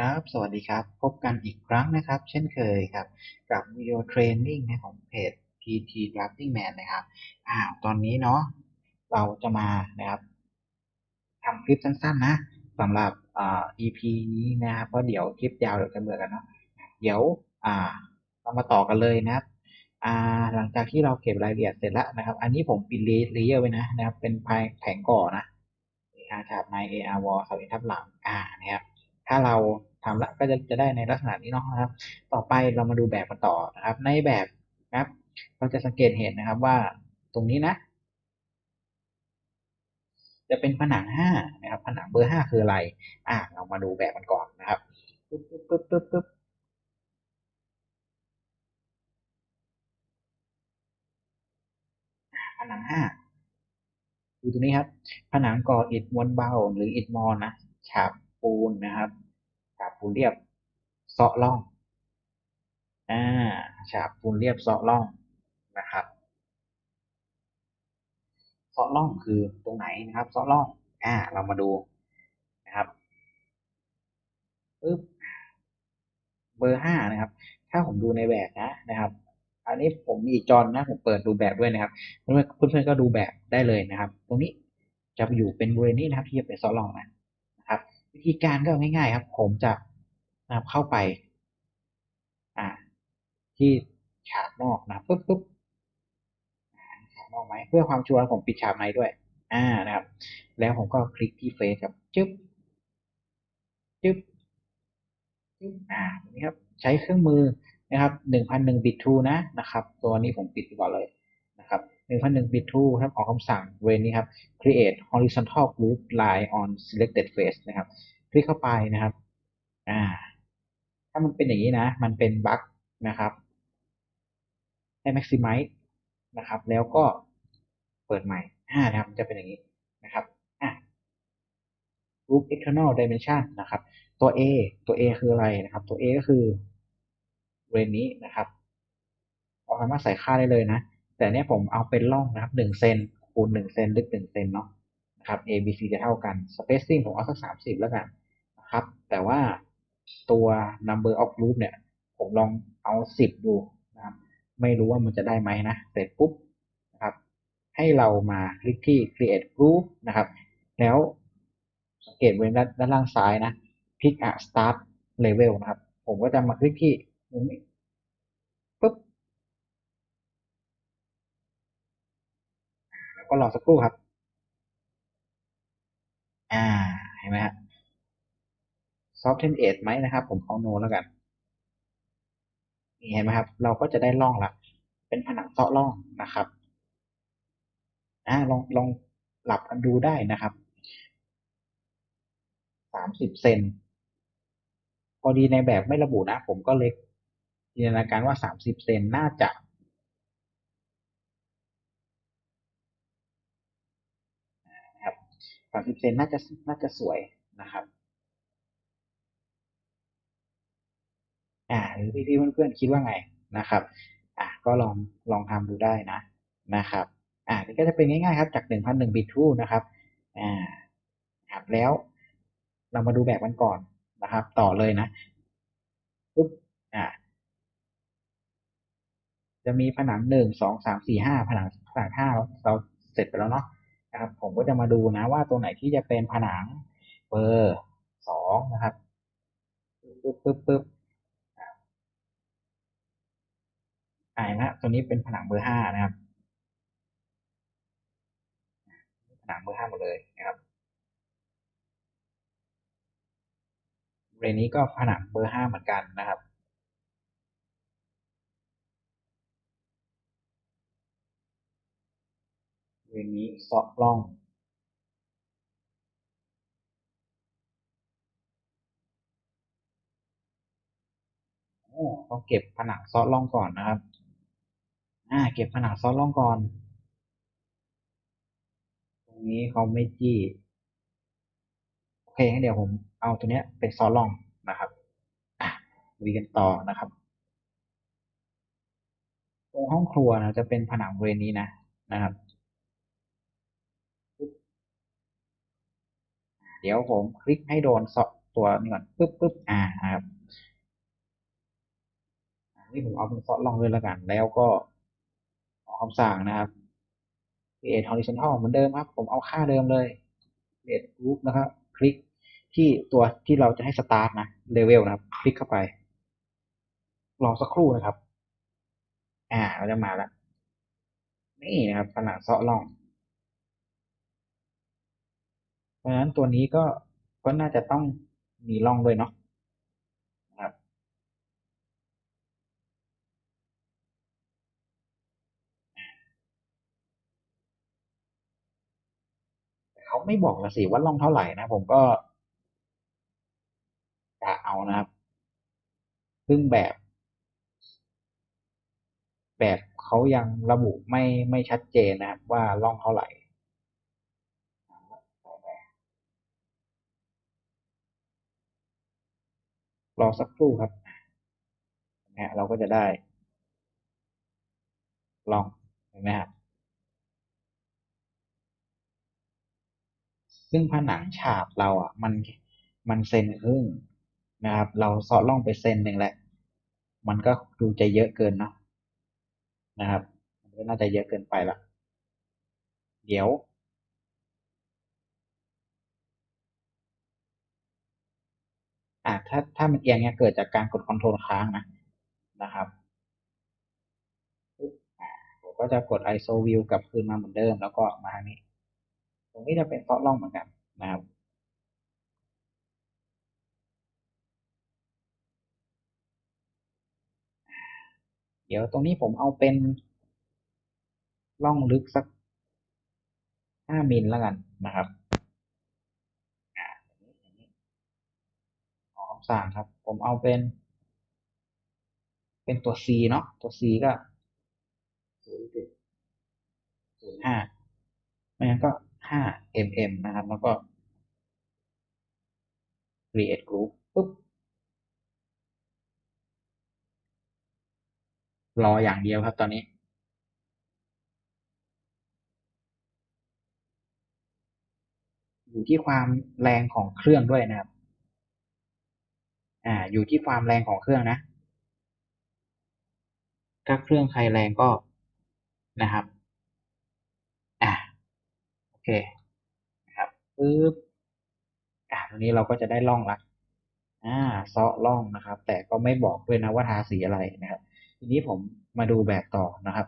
ครับ สวัสดีครับ พบกันอีกครั้งนะครับ เช่นเคยครับ กับวิดีโอเทรนนิ่งนะของเพจ PT Drafting Man นะครับ อ่า ตอนนี้เนาะ เราจะมานะครับทำคลิปสั้นๆนะสำหรับอ่า EP นี้นะครับ เพราะเดี๋ยวคลิปยาวเดี๋ยวจะเบื่อกันเนาะ เดี๋ยว อ่า เรามาต่อกันเลยนะครับ อ่า หลังจากที่เราเก็บรายละเอียดเสร็จแล้วนะครับ อันนี้ผมปิดเลเยอร์ไว้นะนะครับ เป็นภายแผงก่อนะ AR ฉาบใน AR wall สวิตทับหลัง อ่า นะครับถ้าเรา ทำละก็จะจะได้ในลักษณะนี้เนาะครับ ต่อไปเรามาดูแบบกันต่อนะครับ ในแบบครับ เราจะสังเกตเห็นนะครับว่าตรงนี้นะ จะเป็นผนังห้านะครับ ผนังเบอร์ห้าคืออะไร อ่าเรามาดูแบบมันก่อนนะครับปึ๊บปึ๊บปึ๊บปึ๊บปึ๊บผนังห้าดูตรงนี้ครับ ผนังก่ออิฐมวลเบาหรืออิฐมอนนะฉาบปูนนะครับ ฉาบปูนเรียบเซาะร่องอ่าฉาบปูนเรียบเซาะร่องนะครับเซาะร่องคือตรงไหนนะครับเซาะร่องอ่าเรามาดูนะครับปึ๊บเบอร์ห้านะครับ ถ้าผมดูในแบบนะนะครับ อันนี้ผมมีอีกจอนะผมเปิดดูแบบด้วยนะครับเพื่อนๆก็ดูแบบได้เลยนะครับ ตรงนี้จะอยู่เป็นบริเวณนี้นะครับที่จะเป็นเซาะร่องนะ วิธีการก็ง่ายๆครับ ผมจะนะครับเข้าไป อ่า ที่ฉากนอกนะปึ๊บปึ๊บฉากนอกไหมเพื่อความชัวร์ผมปิดฉากในด้วย อ่านะครับ แล้วผมก็คลิกที่เฟซครับจึ๊บจึ๊บจึ๊บอ่านี้ครับ ใช้เครื่องมือนะครับหนึ่งพันหนึ่งบิตทูนะนะครับ ตัวนี้ผมปิดก่อนเลย หนึ่งพันหนึ่งบิทูครับออกคำสั่งเวนนี้ครับ create horizontal group line on selected face นะครับ คลิกเข้าไปนะครับ อ่า ถ้ามันเป็นอย่างนี้นะ มันเป็นบั๊กนะครับให้ maximize นะครับ แล้วก็เปิดใหม่อ่านะครับ จะเป็นอย่างนี้นะครับ อะ group external dimension นะครับ ตัว A ตัว A คืออะไรนะครับ ตัว A ก็คือเรนนี้นะครับเราสามารถใส่ค่าได้เลยนะ แต่เนี้ยผมเอาเป็นร่องนะครับหนึ่งเซนคูณหนึ่งเซนลึกหนึ่งเซนเนาะนะครับ A B C จะเท่ากัน spacing ผมเอาสักสามสิบแล้วกันนะครับ แต่ว่าตัว number of group เนี่ย ผมลองเอาสิบดูนะครับ ไม่รู้ว่ามันจะได้ไหมนะ เสร็จปุ๊บนะครับ ให้เรามาคลิกที่ create group นะครับ แล้วสังเกตบริเวณด้านล่างซ้ายนะคลิกอะ start level นะครับ ผมก็จะมาคลิกที่ตรงนี้ปุ๊บ แล้ว ก็รอสักครู่ครับ อ่า เห็นไหมฮะ soften edge ไหมนะครับ ผมเอาโนแล้วกันนี่เห็นไหมครับ เราก็จะได้ร่องละ เป็นผนังเซาะร่องนะครับอ่าลองลองหลับกันดูได้นะครับสามสิบเซนพอดีในแบบไม่ระบุนะ ผมก็เลยจินตนาการว่าสามสิบเซนน่าจะ สามสิบเซนน่าจะน่าจะสวยนะครับ อ่า หรือพี่ๆเพื่อนๆคิดว่าไงนะครับ อะก็ลองลองทำดูได้นะนะครับ อ่านี่ก็จะเป็นง่ายๆครับ จากหนึ่งพันหนึ่งบิตทูนะครับ อ่าครับแล้วเรามาดูแบบกันก่อนนะครับ ต่อเลยนะปุ๊บอ่าจะมีผนังหนึ่งสองสามสี่ห้าผนังผนังห้าเราเสร็จไปแล้วเนาะ นะครับ ผมก็จะมาดูนะว่าตัวไหนที่จะเป็นผนังเบอร์สองนะครับปึ๊บปึ๊บปึ๊บอ่านะตัวนี้เป็นผนังเบอร์ห้านะครับ ผนังเบอร์ห้าหมดเลยนะครับเรนนี้ก็ผนังเบอร์ห้าเหมือนกันนะครับ เรนนี้เซาะร่อง โอ้ต้องเก็บผนังเซาะร่องก่อนนะครับ อ่า เก็บผนังเซาะร่องก่อน ตรงนี้เขาไม่จี้ โอเคงั้นเดี๋ยวผมเอาตัวเนี้ยเป็นซอล่องนะครับอะลุยกันต่อนะครับ ตรงห้องครัวนะจะเป็นผนังบริเวณนี้นะนะครับ เดี๋ยวผมคลิกให้โดนเซาะตัวนี้ก่อนปึ๊บปึ๊บอ่าครับนี่ผมเอาเป็นซอสลองเลยล้วกัน แล้วก็ออกคำสั่งนะครับ create horizontal เหมือนเดิมครับ ผมเอาค่าเดิมเลย create group นะครับ คลิกที่ตัวที่เราจะให้ start นะ level นะครับ คลิกเข้าไป รอสักครู่นะครับ อ่าเราจะมาแล้ว นี่นะครับผนังเซาะลอง เพราะฉะนั้นตัวนี้ก็ก็น่าจะต้องมีร่องด้วยเนาะครับเขาไม่บอกละสิว่าร่องเท่าไหร่นะ ผมก็จะเอานะครับซึ่งแบบ แบบเขายังระบุไม่ไม่ชัดเจนนะครับว่าร่องเท่าไหร่ รอสักครู่ครับนะเราก็จะได้ ลองเห็นไหมครับซึ่งผนังฉาบเราอะ มันมันเซนครึ่งนะครับ เราสอดล่องไปเซนหนึ่งแหละ มันก็ดูจะเยอะเกินเนาะนะครับ มันก็น่าจะเยอะเกินไปละเดี๋ยว อ่าถ้าถ้ามันเอียงเนี้ยเกิดจากการกดคอนโทรลค้างนะนะครับผมก็จะกด ISO view กลับคืนมาเหมือนเดิม แล้วก็มาทางนี้ ตรงนี้จะเป็นซอสล่องเหมือนกันนะครับเดี๋ยวตรงนี้ผมเอาเป็นล่องลึกสักห้ามิลแล้วกันนะครับ ออกคำสั่งครับ ผมเอาเป็น เป็นตัว C เนาะตัว C ก็ศูนย์จุดศูนย์ห้าไม่งั้นก็ห้า mm นะครับ แล้วก็ create group ปุ๊บรออย่างเดียวครับตอนนี้อยู่ที่ความแรงของเครื่องด้วยนะครับ อ่า อยู่ที่ความแรงของเครื่องนะ ถ้าเครื่องใครแรงก็นะครับ อ่าโอเค นะครับปึ๊บ อ่าตรงนี้เราก็จะได้ล่องละ อ่าเซาะล่องนะครับ แต่ก็ไม่บอกด้วยนะว่าทาสีอะไรนะครับ ทีนี้ผมมาดูแบบต่อนะครับ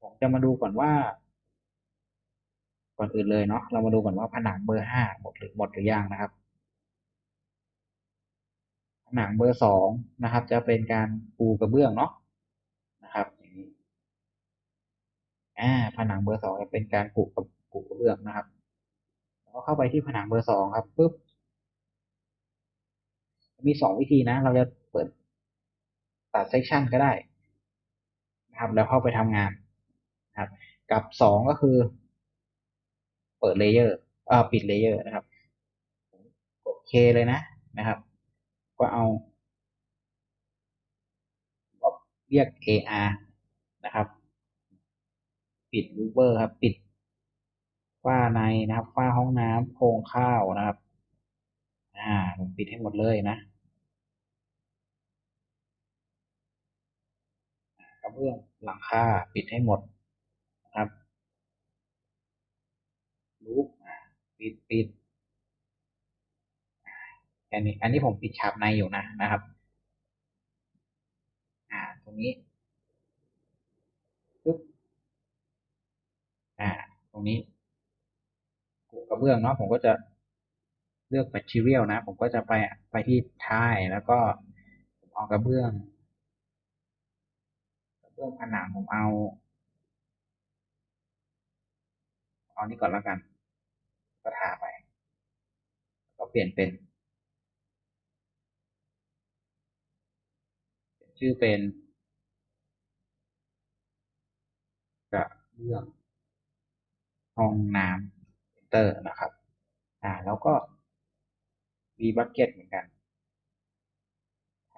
ผมจะมาดูก่อนว่า ก่อนอื่นเลยเนาะเรามาดูก่อนว่าผนังเบอร์ห้าหมดหรือหมดหรือยังนะครับ ผนังเบอร์สองนะครับ จะเป็นการปูกระเบื้องเนาะนะครับอย่างนี้อ่าผนังเบอร์สองจะเป็นการปูกระปูกระเบื้องนะครับแล้วเข้าไปที่ผนังเบอร์สองครับปุ๊บมีสองวิธีนะ เราจะเปิดตัดเซกชันก็ได้นะครับ แล้วเข้าไปทำงานนะครับ กับสองก็คือ ปิดเลเยอร์อ่าปิดเลเยอร์นะครับกดเคเลยนะนะครับ ก็เอาเรียก AR นะครับ ปิดรูเบอร์ครับ ปิดฝ้าในนะครับฝ้าห้องน้ำโครงข้าวนะครับ อ่าผมปิดให้หมดเลยนะกระเบื้องหลังคาปิดให้หมดนะครับ รูปปิดปิดอันนี้อันนี้ผมปิดฉาบในอยู่นะนะครับ อ่า ตรงนี้ปึ๊บอ่า ตรงนี้กกระเบื้องเนาะผมก็จะเลือก material นะ ผมก็จะไปไปที่ท้ายแล้วก็เอากระเบื้องกระเบื้องผนังผมเอาเอานี้ก่อนแล้วกัน ก็ทาไป ก็เปลี่ยนเป็น ชื่อเป็นกระเบื้องห้องน้ำเตอร์นะครับ อ่า แล้วก็มีบัคเก็ตเหมือนกัน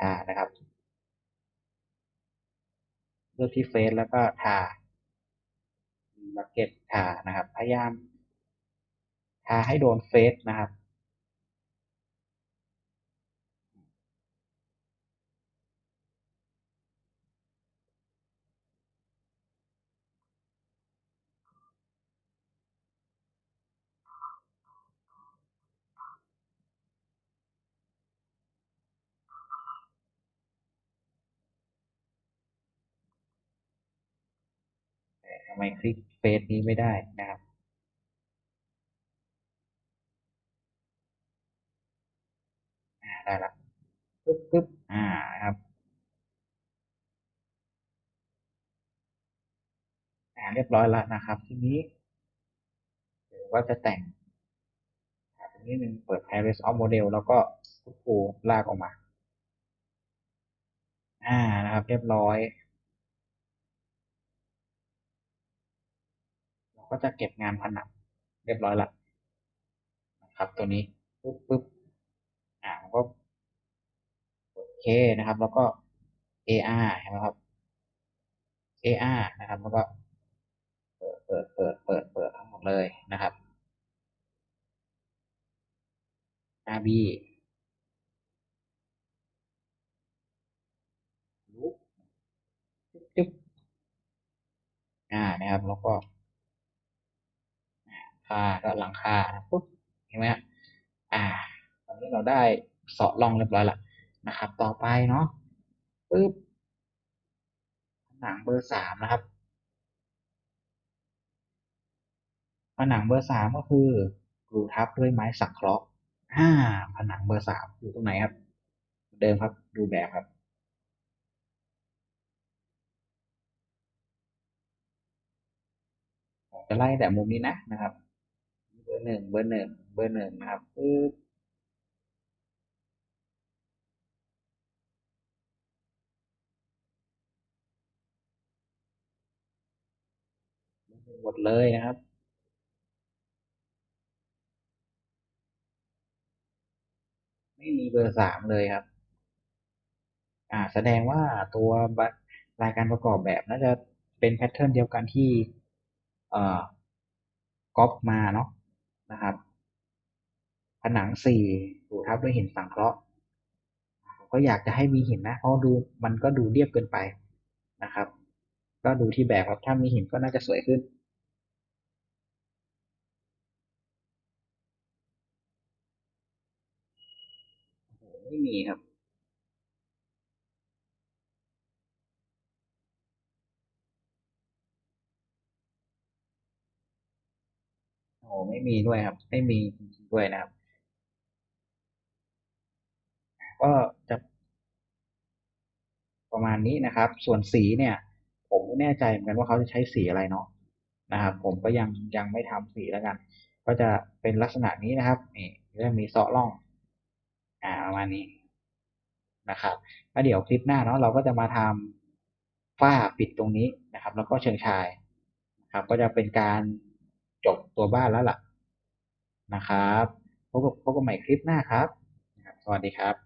อ่า นะครับ เลือกที่เฟซแล้วก็ทาบักเก็ตทานะครับ พยายาม ทาให้โดนเฟสนะครับ ทำไมคลิกเฟสนี้ไม่ได้นะครับ อ่า ได้ละปึ๊บปึ๊บอ่าครับอ่าเรียบร้อยแล้วนะครับ ทีนี้เดี๋ยวว่าจะแต่งตรงนี้หนึ่งเปิด Paris of Model แล้วก็พุทโธลากออกมา อ่านะครับ เรียบร้อยเราก็จะเก็บงานผนังเรียบร้อยละนะครับ ตัวนี้ปึ๊บปึ๊บอ่าก็ โอเคนะครับ แล้วก็ AR ใช่ไหมครับ AR นะครับ แล้วก็เปิดเปิดเปิดเปิดเปิดทั้งหมดเลยนะครับ RB ลุกจึ๊บอ่านะครับ แล้วก็คาก็หลังคาปุ๊บเห็นไหมอ่าตอนนี้เราได้เสาะร่องเรียบร้อยล้ว นะครับ ต่อไปเนาะปึ๊บผนังเบอร์สามนะครับผนังเบอร์สามก็คือกรูทับด้วยไม้สังเคราะห์อ่าผนังเบอร์สามอยู่ตรงไหนครับ เดิมครับ ดูแบบครับ จะไล่แต่มุมนี้นะนะครับ เบอร์หนึ่งเบอร์หนึ่งเบอร์หนึ่งนะครับปึ๊บ หมดเลยนะครับ ไม่มีเบอร์สามเลยครับ อ่า แสดงว่าตัวรายการประกอบแบบน่าจะเป็นแพทเทิร์นเดียวกันที่ เอ่อก๊อปมาเนาะนะครับ ผนังสี่ถูกทับด้วยหินสังเคราะห์ผมก็อยากจะให้มีหินนะ เพราะดูมันก็ดูเรียบเกินไปนะครับ ก็ดูที่แบบครับถ้ามีหินก็น่าจะสวยขึ้น โอ้โห ไม่มีครับ โอ้ไม่มีด้วยครับ ไม่มีจริงๆด้วยนะครับ ก็จะประมาณนี้นะครับ ส่วนสีเนี่ย ผมไม่แน่ใจเหมือนกันว่าเขาจะใช้สีอะไรเนาะนะครับ ผมก็ยังยังไม่ทำสีแล้วกัน ก็จะเป็นลักษณะนี้นะครับนี่เริ่มมีเซาะร่อง อ่าประมาณนี้นะครับแล้วเดี๋ยวคลิปหน้าเนาะเราก็จะมาทำฝ้าปิดตรงนี้นะครับ แล้วก็เชิงชายนะครับ ก็จะเป็นการจบตัวบ้านแล้วล่ะนะครับพบกับพบกันใหม่คลิปหน้าครับ สวัสดีครับ